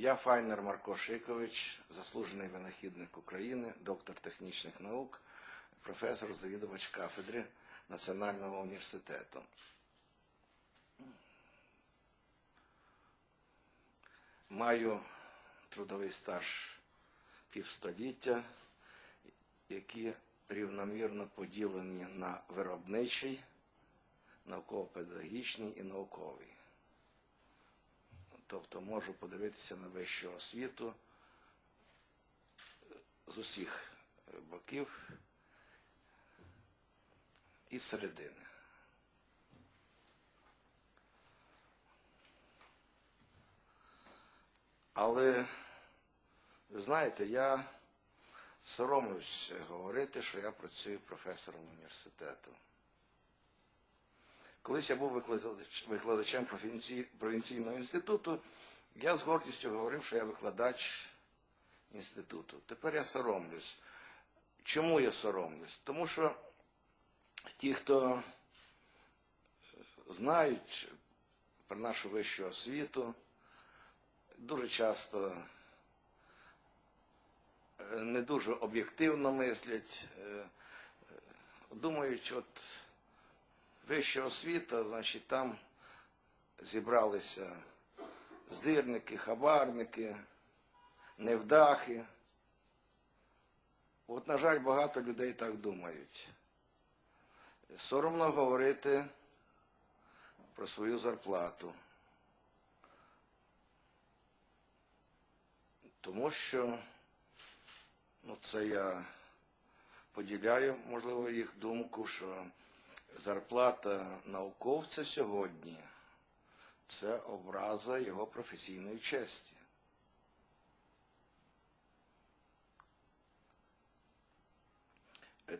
Я Файнер Марко Шикович, заслужений винахідник України, доктор технічних наук, професор, завідувач кафедри Національного університету. Маю трудовий стаж півстоліття, які рівномірно поділені на виробничий, науково-педагогічний і науковий. Тобто можу подивитися на вищу освіту з усіх боків і середини. Але, знаєте, я соромлюсь говорити, що я працюю професором університету. Колись я був викладач- викладачем провінційного інституту, я з гордістю говорив, що я викладач інституту. Тепер я соромлюсь. Чому я соромлюсь? Тому що ті, хто знають про нашу вищу освіту, дуже часто е, не дуже об'єктивно мислять, е, е, думають, от вища освіта, значить, там зібралися здирники, хабарники, невдахи. От, на жаль, багато людей так думають. Соромно говорити про свою зарплату. Тому що ну, це я поділяю, можливо, їх думку, що зарплата науковця сьогодні це образа його професійної честі.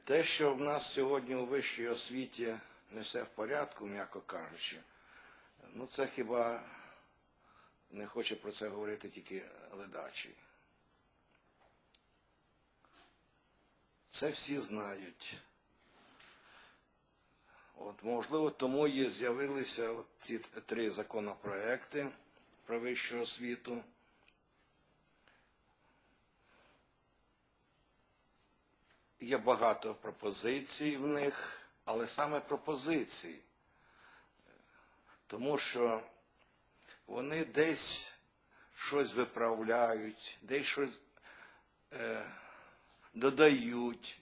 Те, що в нас сьогодні у вищій освіті не все в порядку, м'яко кажучи, ну це хіба не хоче про це говорити тільки ледачий. Це всі знають. Можливо, тому і з'явилися ці три законопроекти про вищу освіту. Є багато пропозицій в них, але саме пропозицій. Тому що вони десь щось виправляють, десь щось е, додають.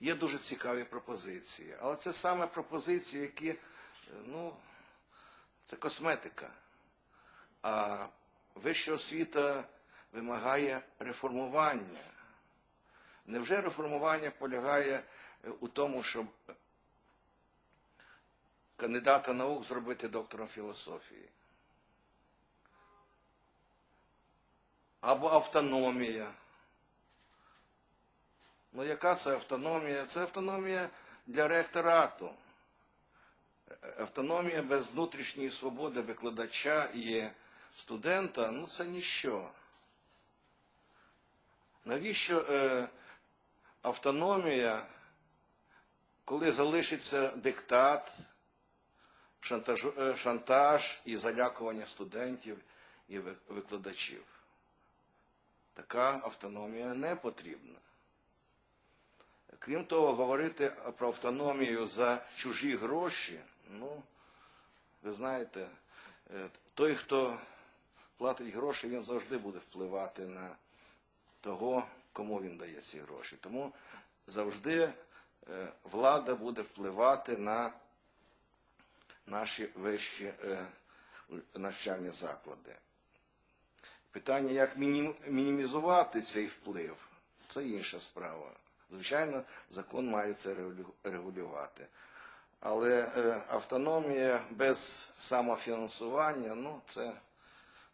Є дуже цікаві пропозиції. Але це саме пропозиції, які, е, ну, це косметика. А вища освіта вимагає реформування. Невже реформування полягає е, у тому, щоб кандидата наук зробити доктором філософії? Або автономія. Ну, яка це автономія? Це автономія для ректорату. Автономія без внутрішньої свободи викладача і студента, ну це ніщо. Навіщо е, автономія, коли залишиться диктат, шантаж, е, шантаж і залякування студентів і викладачів? Така автономія не потрібна. Крім того, говорити про автономію за чужі гроші, ну, ви знаєте, е, той, хто платить гроші, він завжди буде впливати на того, кому він дає ці гроші. Тому завжди е, влада буде впливати на наші вищі е, навчальні заклади. Питання, як мінімізувати цей вплив, це інша справа. Звичайно, закон має це регулювати. Але е, автономія без самофінансування, ну, це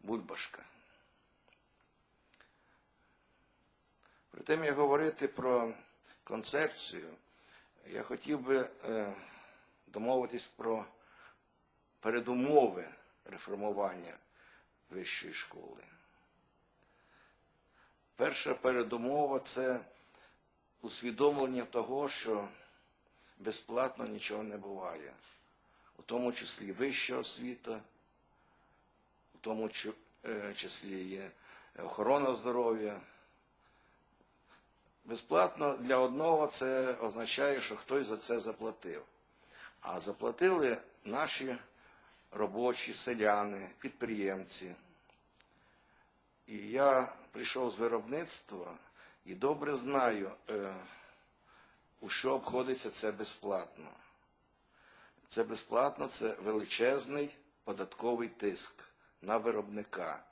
бульбашка. При тим, як говорити про концепцію, я хотів би е, домовитись про передумови реформування вищої школи. Перша передумова це усвідомлення того, що безплатно нічого не буває, у тому числі вища освіта, у тому е, числі є охорона здоров'я. Безплатно для одного це означає, що хтось за це заплатив. А заплатили наші робочі, селяни, підприємці. І я прийшов з виробництва і добре знаю, е, у що обходиться це безплатно. Це безплатно, це величезний податковий тиск на виробника.